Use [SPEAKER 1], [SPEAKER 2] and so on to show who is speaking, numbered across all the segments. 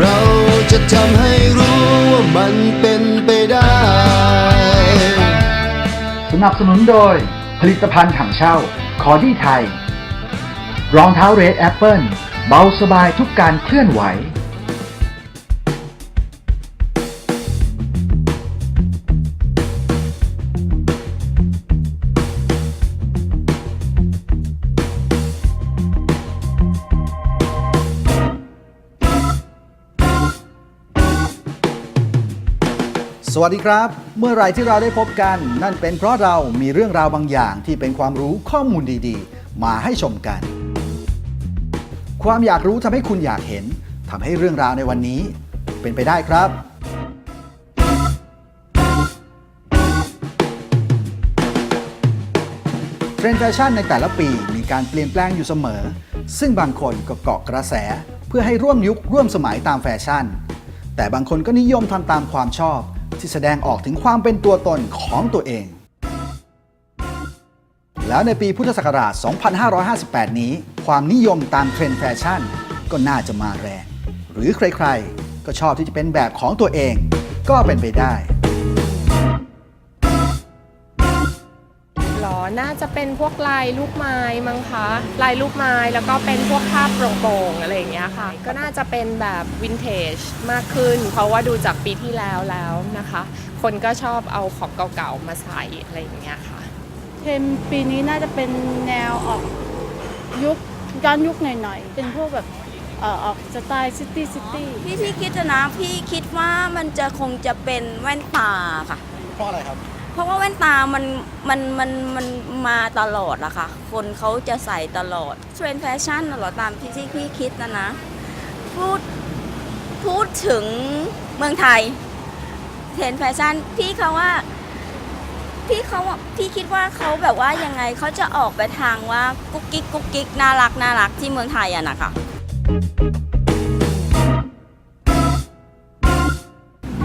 [SPEAKER 1] เราจะทำให้รู้ว่ามันเป็นไปได้
[SPEAKER 2] สนับสนุนโดย ผลิตภัณฑ์ถังเช่า คอดี้ไทย รองเท้าเรดแอปเปิลเบาสบายทุกการเคลื่อนไหว สวัสดีครับ เมื่อไรที่เราได้พบกัน นั่นเป็นเพราะเรามีเรื่องราวบางอย่างที่เป็นความรู้ข้อมูลดีๆ มาให้ชมกัน ความอยากรู้ทำให้คุณอยากเห็นทำให้เรื่องราวในวันนี้ เป็นไปได้ครับ เทรนด์แฟชั่นในแต่ละปีมีการเปลี่ยนแปลงอยู่เสมอ ซึ่งบางคนก็เกาะกระแส เพื่อให้ร่วมยุคร่วมสมัยตามแฟชั่น แต่บางคนก็นิยมทำตามความชอบ ที่แสดงออกถึงความเป็นตัวตนของตัวเอง แล้วในปีพุทธศักราช 2558 นี้ ความนิยมตามเทรนด์แฟชั่น ก็น่าจะมาแรง หรือใครๆ ก็ชอบที่จะเป็นแบบของตัวเอง ก็เป็นไปได้
[SPEAKER 3] น่าจะเป็นพวกลายลูกไม้มั้งคะ ลายลูกไม้แล้วก็เป็นพวกภาพโปร่งๆอะไรอย่างเงี้ยค่ะ ก็น่าจะเป็นแบบวินเทจมากขึ้น เพราะว่าดูจากปีที่แล้วแล้วนะคะ คนก็ชอบเอาของเก่าๆมาใส่อะไรอย่างเงี้ยค่ะ
[SPEAKER 4] เทรนด์ปีนี้น่าจะเป็นแนวออกยุคย้อนยุคหน่อยๆ เป็นพวกแบบเอ่อออกสไตล์ซิตี้ซิตี้
[SPEAKER 5] พี่พี่คิดนะพี่คิดว่ามันจะคงจะเป็นแว่นตาค่ะ
[SPEAKER 2] เพราะอะไรครับ
[SPEAKER 5] เพราะว่าแว่นตามันมันมันมันมาตลอดอะค่ะ คนเขาจะใส่ตลอดเทรนด์แฟชั่นน่ะเหรอตามที่ที่พี่คิดนะนะ พูดพูดถึงเมืองไทยเทรนด์แฟชั่นพี่เขาว่าพี่เขาพี่คิดว่าเขาแบบว่ายังไงเขาจะออกไปทางว่ากุ๊กกิ๊กกุ๊กกิ๊กน่ารักน่ารักที่เมืองไทยอะนะคะ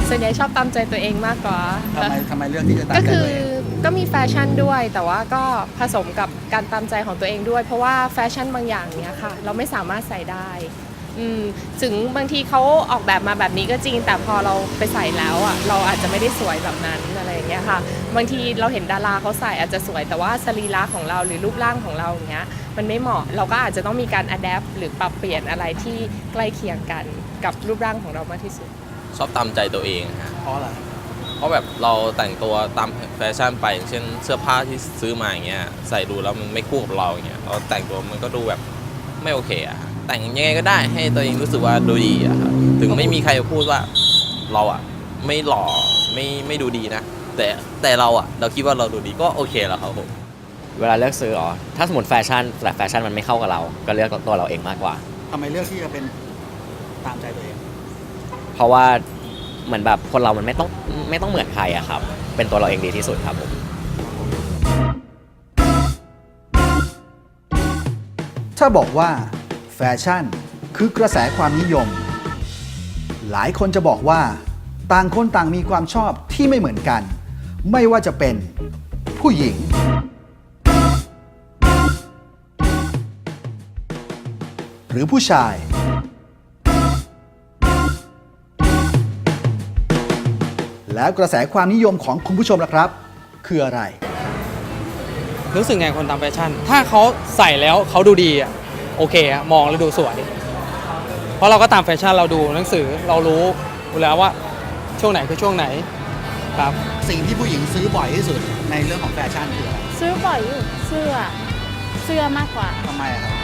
[SPEAKER 3] ส่วนใหญ่ชอบตามใจตัวเองมากกว่า
[SPEAKER 2] ทำไมทำไมเรื่องที่จะตาม
[SPEAKER 3] ก็
[SPEAKER 2] ใจ
[SPEAKER 3] คือ
[SPEAKER 2] ตัวเอง
[SPEAKER 3] ก็มีแฟชั่นด้วย แต่ว่าก็ผสมกับการตามใจของตัวเองด้วย เพราะว่าแฟชั่นบางอย่างเนี้ยค่ะ เราไม่สามารถใส่ได้อืมถึงบางทีเขาออกแบบมาแบบนี้ก็จริง แต่พอเราไปใส่แล้วอะเราอาจจะไม่ได้สวยแบบนั้นอะไรอย่างเงี้ยค่ะ บางทีเราเห็นดาราเขาใส่อาจจะสวยแต่ว่าสรีระของเราหรือรูปร่างของเราอย่างเงี้ยมันไม่เหมาะเราก็อาจจะต้องมีการอัดแอปหรือปรับเปลี่ยนอะไรที่ใกล้เคียงกันกับรูปร่างของเรามากที่สุด
[SPEAKER 6] ชอบตามใจตัวเองฮะ
[SPEAKER 2] เพราะอะไร
[SPEAKER 6] เพราะแบบเราแต่งตัวตามแฟชั่นไปอย่างเช่นเสื้อผ้าที่ซื้อมาอย่างเงี้ยใส่ดูแล้วมันไม่คู่กับเราอย่างเงี้ยเราแต่งตัวมันก็ดูแบบไม่โอเคอะฮะแต่งยังไงก็ได้ให้ตัวเองรู้สึกว่าดูดีอะครับถึงไม่มีใครพูดว่าเราอะไม่หล่อไม่ไม่ดูดีนะ แต่แต่เราอะเราคิดว่าเราดูดีก็โอเคแล้วครับผม
[SPEAKER 7] เวลาเลือกซื้ออ๋อถ้าสมมติแฟชั่นแต่แฟชั่นมันไม่เข้ากับเรา ก็เลือกตัวเราเองมากกว่า
[SPEAKER 2] ทำไมเลือกที่จะเป็นตามใจตัวเอง
[SPEAKER 7] เพราะว่าเหมือนแบบคนเรามันไม่ต้องไม่ต้องเหมือนใครอะครับ เป็นตัวเราเองดีที่สุดครับผม
[SPEAKER 2] ถ้าบอกว่าแฟชั่นคือกระแสความนิยม หลายคนจะบอกว่าต่างคนต่างมีความชอบที่ไม่เหมือนกัน ไม่ว่าจะเป็นผู้หญิง หรือผู้ชาย แล้วกระแสความนิยมของคุณผู้ชมล่ะครับ คืออะไร
[SPEAKER 8] รู้สึกไงคนตามแฟชั่น ถ้าเขาใส่แล้วเขาดูดีอะโอเคอะมองแล้วดูสวย เพราะเราก็ตามแฟชั่นเราดูหนังสือเรารู้อยู่แล้วว่าช่วงไหนคือช่วงไหนครับ
[SPEAKER 2] สิ่งที่ผู้หญิงซื้อบ่อยที่สุดในเรื่องของแฟชั่นคืออะไร
[SPEAKER 4] ซื้อบ่อยอยู่เสื้อเสื้อมากกว่า
[SPEAKER 2] ทำไมอะครับ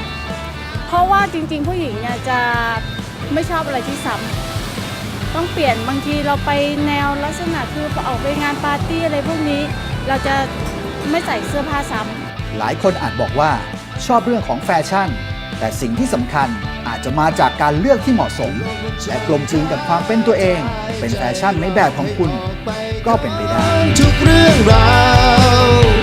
[SPEAKER 4] เพราะว่าจริง ๆ ผู้หญิงเนี่ยจะไม่ชอบอะไรที่ซ้ำ ต้องเปลี่ยนบางทีเราไปแนวลักษณะคือออกไปงานปาร์ตี้อะไรพวกนี้ เราจะไม่ใส่เสื้อผ้าซ้ำ
[SPEAKER 2] หลายคนอาจบอกว่าชอบเรื่องของแฟชั่น แต่สิ่งที่สำคัญอาจจะมาจากการเลือกที่เหมาะสม และกลมกลืนกับความเป็นตัวเอง เป็นแฟชั่นในแบบของคุณ ก็เป็นไปได้
[SPEAKER 1] ทุกเรื่องราว